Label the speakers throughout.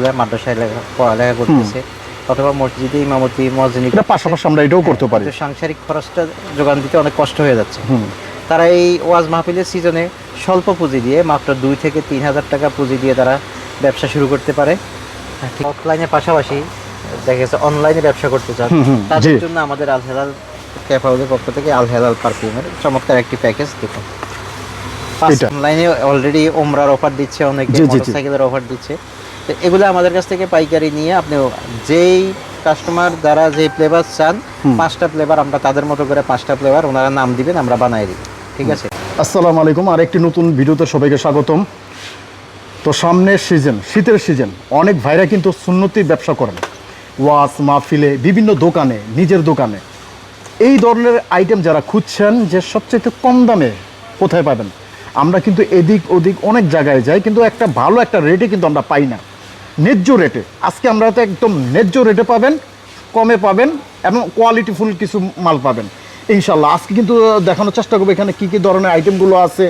Speaker 1: খরচগুলো মাদ্রাসায় পড়ালেখা করতেছে অথবা মসজিদে ইমামতি মসজিদ
Speaker 2: পাশাপাশি আমরা এটাও করতে পারি।
Speaker 1: সাংসারিক খরচটা যোগান দিতে অনেক কষ্ট হয়ে যাচ্ছে। তারা এই ওয়াজ মাহফিলের সিজনে স্বল্প পুঁজি দিয়ে মাত্র দুই থেকে তিন হাজার টাকা পুঁজি দিয়ে তারা ব্যবসা শুরু করতে পারে। অফলাইনের পাশাপাশি দেখা গেছে অনলাইনে ব্যবসা করতে চান। তাদের জন্য আমাদের আল হেলাল ক্যাফ হাউসের পক্ষ থেকে আল হেলাল পারফিউমের চমৎকার একটি প্যাকেজ দেখুন। অনলাইনে অলরেডি ওমরার অফার দিচ্ছে অনেকে। মোটরসাইকেলের অফার দিচ্ছে। তো এগুলো আমাদের কাছ থেকে পাইকারি নিয়ে আপনি যেই কাস্টমার দ্বারা যে ফ্লেভার চান পাঁচটা ফ্লেভার আমরা তাদের মতো করে পাঁচটা ফ্লেভার ওনারা নাম দিবেন আমরা বানাই দিই ঠিক আছে?
Speaker 2: আসসালামু আলাইকুম। আর একটি নতুন ভিডিওতে সবাইকে স্বাগতম। তো সামনের সিজন শীতের সিজন অনেক ভাইরা কিন্তু সুন্নতি ব্যবসা করেন। ওয়াস মাহফিলে বিভিন্ন দোকানে নিজের দোকানে। এই ধরনের আইটেম যারা খুঁজছেন যে সবচেয়ে কম দামে কোথায় পাবেন? আমরা কিন্তু এদিক ওদিক অনেক জায়গায় যাই কিন্তু একটা ভালো একটা রেটে কিন্তু আমরা পাই না। ন্যায্য রেটে আজকে আমরা তো একদম ন্যায্য রেটে পাবেন, কমে পাবেন এবং কোয়ালিটিফুল কিছু মাল পাবেন। ইনশাল্লাহ আজকে কিন্তু দেখানোর চেষ্টা করব এখানে কী কী ধরনের আইটেমগুলো আছে,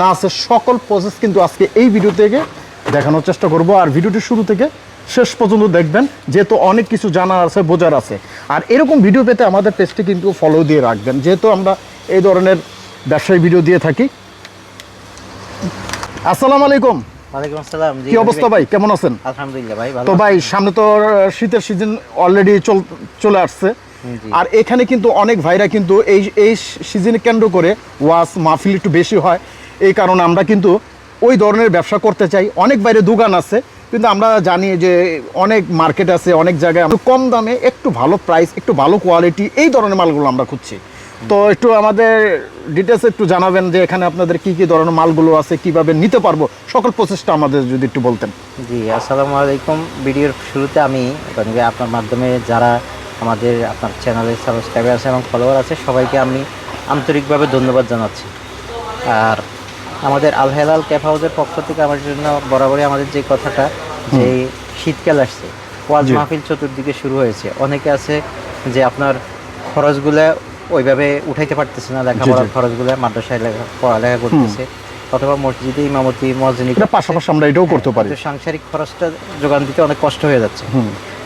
Speaker 2: না আছে, সকল প্রসেস কিন্তু আজকে এই ভিডিও থেকে দেখানোর চেষ্টা করব। আর ভিডিওটি শুরু থেকে শেষ পর্যন্ত দেখবেন, যেহেতু অনেক কিছু জানার আছে, বোঝার আছে। আর এরকম ভিডিও পেতে আমাদের পেজটি কিন্তু ফলো দিয়ে রাখবেন। যেহেতু আমরা এই ধরনের ব্যবসায়ী ভিডিও দিয়ে থাকি। আসসালামু আলাইকুম। কি অবস্থা ভাই? কেমন আছেন?
Speaker 1: আলহামদুলিল্লাহ ভাই
Speaker 2: তো ভাই সামনে তো শীতের সিজন অলরেডি চলে আসছে। আর এখানে কিন্তু অনেক ভাইরা কিন্তু এই এই সিজনে কেন্দ্র করে ওয়াস মাহফিল একটু বেশি হয়। এই কারণে আমরা কিন্তু ওই ধরনের ব্যবসা করতে চাই। অনেক বাইরে দোকান আছে কিন্তু আমরা জানি যে অনেক মার্কেট আছে অনেক জায়গায়। কম দামে একটু ভালো প্রাইস একটু ভালো কোয়ালিটি এই ধরনের মালগুলো আমরা খুঁজছি। তো একটু আমাদের ডিটেলস একটু জানাবেন যে এখানে আপনাদের কি কি ধরনের মালগুলো আছে কীভাবে নিতে পারব? সকল প্রসেসটা আমাদের যদি একটু বলতেন।
Speaker 1: জি আসসালামু আলাইকুম। ভিডিওর শুরুতে আমি আপনার মাধ্যমে যারা আমাদের আপনার চ্যানেলের সাবস্ক্রাইবার আছে এবং ফলোয়ার আছে সবাইকে আমি আন্তরিকভাবে ধন্যবাদ জানাচ্ছি। আর আমাদের আল হেলাল ক্যাফ হাউসের পক্ষ থেকে আমার জন্য বরাবরই আমাদের যে কথাটা যে শীতকাল আসছে ওয়াজ মাহফিল চতুর্দিকে শুরু হয়েছে। অনেকে আছে যে আপনার খরচগুলো ওইভাবে উঠাইতে পারতেছে না লেখাপড়ার। খরচগুলো মাদ্রাসায় লেখা পড়ালেখা করতেছে। অথবা মসজিদে ইমামতি মসজিদ
Speaker 2: পাশাপাশি আমরা এটাও করতে পারি।
Speaker 1: সাংসারিক খরচটা যোগান দিতে অনেক কষ্ট হয়ে যাচ্ছে।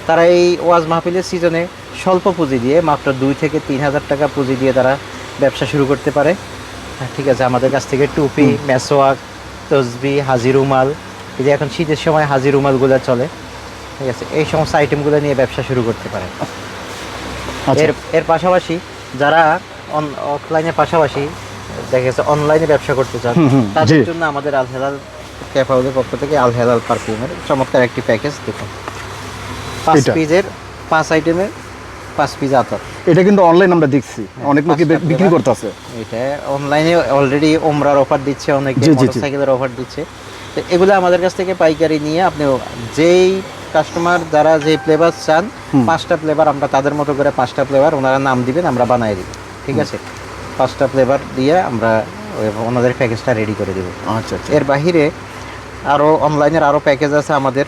Speaker 1: তারা এই ওয়াজ মাহফিলের সিজনে স্বল্প পুঁজি দিয়ে মাত্র দুই থেকে তিন হাজার টাকা পুঁজি দিয়ে তারা ব্যবসা শুরু করতে পারে। হ্যাঁ, ঠিক আছে আমাদের কাছ থেকে টুপি মেসোয়াক তসবি হাজিরুমাল এই যে এখন শীতের সময় হাজিরুমালগুলো চলে। ঠিক আছে এই সমস্ত আইটেমগুলো নিয়ে ব্যবসা শুরু করতে পারে।
Speaker 2: আচ্ছা।
Speaker 1: এর এর পাশাপাশি যারা অফলাইনের পাশাপাশি দেখা গেছে অনলাইনে ব্যবসা করতে চান তাদের জন্য আমাদের আল হেলাল ক্যাফ হাউসের পক্ষ থেকে আল হেলাল পারফিউমের চমৎকার একটি প্যাকেজ দেখুন পাঁচ। পিসের পাঁচ আইটেমের পাঁচ পিস আতর
Speaker 2: এটা কিন্তু অনলাইন আমরা দেখছি অনেক লোকই বিক্রি। করতেছে
Speaker 1: এটা অনলাইনে অলরেডি ওমরার অফার দিচ্ছে অনেকে। মোটরসাইকেলের অফার দিচ্ছে তো এগুলো আমাদের কাছ থেকে পাইকারি নিয়ে আপনি যেই কাস্টমার যারা যে ফ্লেভার চান পাঁচটা ফ্লেভার আমরা তাদের মতো করে পাঁচটা ফ্লেভার ওনারা নাম দিবেন আমরা বানাই দিই ঠিক আছে? পাঁচটা ফ্লেভার দিয়ে আমরা ওনাদের প্যাকেজটা রেডি করে দেবো।
Speaker 2: আচ্ছা আচ্ছা।
Speaker 1: এর বাহিরে আরও অনলাইনের আরও প্যাকেজ আছে আমাদের।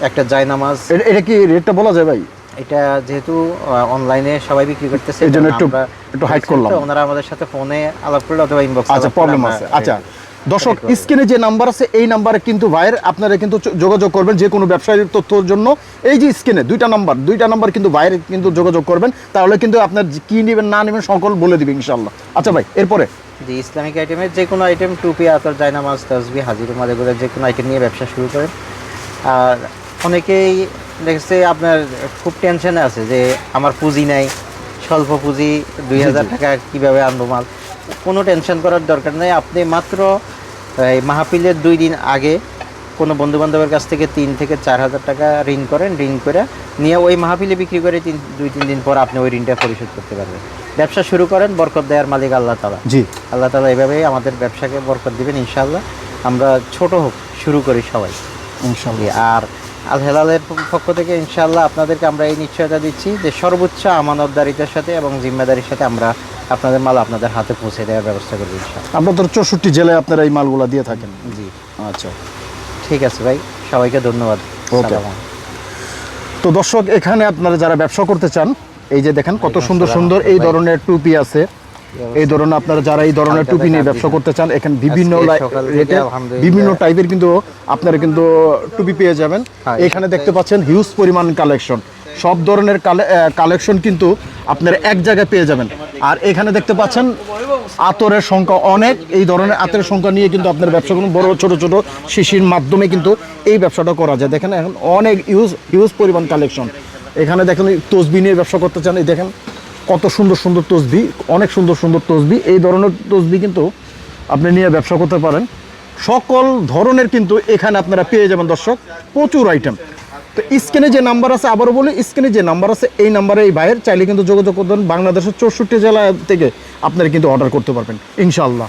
Speaker 1: একটা জায়নামাজ।
Speaker 2: এটা- কি রেটটা বলা যায় ভাই?
Speaker 1: এটা যেহেতু অনলাইনে সবাই বিক্রি করতেছে
Speaker 2: এই জন্য
Speaker 1: কারণ
Speaker 2: একটু- একটু
Speaker 1: বলছি
Speaker 2: করলাম।
Speaker 1: ওনারা আমাদের সাথে ফোনে আলাপ করলে অথবা ইনবক্স
Speaker 2: আচ্ছা প্রবলেম আছে। আচ্ছা। দর্শক স্ক্রিনে যে নাম্বার আছে এই নাম্বারে কিন্তু ভাইয়ের আপনারা কিন্তু যোগাযোগ করবেন যে কোনো ব্যবসায়ীর তথ্যর জন্য। এই যে স্ক্রিনে দুইটা নাম্বার দুইটা নাম্বার কিন্তু ভাইয়ের কিন্তু যোগাযোগ করবেন। তাহলে কিন্তু আপনার কি নেবেন না নেবেন সকল বলে দিবে ইনশাল্লাহ আচ্ছা ভাই এরপরে?
Speaker 1: যে ইসলামিক আইটেমের যে কোনো আইটেম টুপি আতর জায়নামাজ তসবি হাজিরুমাল এগুলো যে কোনো আইটেম নিয়ে ব্যবসা শুরু করেন। আর অনেকেই দেখছে আপনার খুব টেনশনে আছে যে আমার পুঁজি নাই স্বল্প পুঁজি দুই হাজার টাকা কীভাবে আনব মাল? কোনো টেনশন করার দরকার নেই। আপনি মাত্র এই মাহফিলের দুই দিন আগে কোনো বন্ধু বান্ধবের কাছ থেকে তিন থেকে চার হাজার টাকা ঋণ করেন ঋণ করে নিয়ে ওই মাহফিলে বিক্রি করে তিন দুই তিন দিন পর আপনি ওই ঋণটা পরিশোধ করতে পারবেন। ব্যবসা শুরু করেন বরকত দেয়ার মালিক আল্লাহ তালা
Speaker 2: জি।
Speaker 1: আল্লাহ তালা এভাবেই আমাদের ব্যবসাকে বরকত দিবেন ইনশাল্লাহ আমরা ছোট হোক শুরু করি সবাই।
Speaker 2: ইনশাল্লাহ
Speaker 1: আর আল হেলালের পক্ষ থেকে ইনশাল্লাহ আপনাদেরকে আমরা এই নিশ্চয়তা দিচ্ছি যে সর্বোচ্চ আমানতদারিতার সাথে এবং জিম্মেদারির সাথে আমরা আপনাদের মাল আপনাদের হাতে পৌঁছে দেওয়ার ব্যবস্থা করব
Speaker 2: তো চৌষট্টি জেলায় আপনারা এই মালগুলো দিয়ে থাকেন।
Speaker 1: জি।
Speaker 2: আচ্ছা।
Speaker 1: ঠিক আছে ভাই সবাইকে ধন্যবাদ.
Speaker 2: তো দর্শক এখানে আপনারা যারা ব্যবসা করতে চান এই যে দেখেন কত সুন্দর সুন্দর এই ধরনের টুপি আছে। এই ধরনের আপনারা যারা এই ধরনের টুপি নিয়ে ব্যবসা করতে চান এখানে বিভিন্ন রেটে বিভিন্ন টাইপের কিন্তু আপনারা কিন্তু টুপি পেয়ে যাবেন।
Speaker 1: হ্যাঁ,
Speaker 2: এখানে দেখতে পাচ্ছেন হিউজ পরিমাণ কালেকশন সব ধরনের কালেকশন কিন্তু আপনারা এক জায়গায় পেয়ে যাবেন। আর এখানে দেখতে পাচ্ছেন, আতরের সংখ্যা অনেক। এই ধরনের আতরের সংখ্যা নিয়ে কিন্তু আপনার ব্যবসা করুন। বড়, ছোট ছোট শিশির মাধ্যমে কিন্তু এই ব্যবসাটা করা যায়। দেখেন এখন অনেক ইউজ ইউজ পরিমাণ কালেকশন এখানে দেখেন তসবি নিয়ে ব্যবসা করতে চান। এই দেখেন কত সুন্দর সুন্দর তসবি, অনেক সুন্দর সুন্দর তসবি। এই ধরনের তসবি কিন্তু আপনি নিয়ে ব্যবসা করতে পারেন। সকল ধরনের কিন্তু এখানে আপনারা পেয়ে যাবেন দর্শক। প্রচুর আইটেম তো স্ক্রিনে যে নাম্বার আছে, আবারও বলি, স্ক্রিনে যে নাম্বার আছে, এই নাম্বারে এই ভাইয়ের, চাইলে কিন্তু যোগাযোগ করবেন বাংলাদেশের চৌষট্টি জেলা থেকে আপনারা কিন্তু অর্ডার করতে পারবেন, ইনশাআল্লাহ।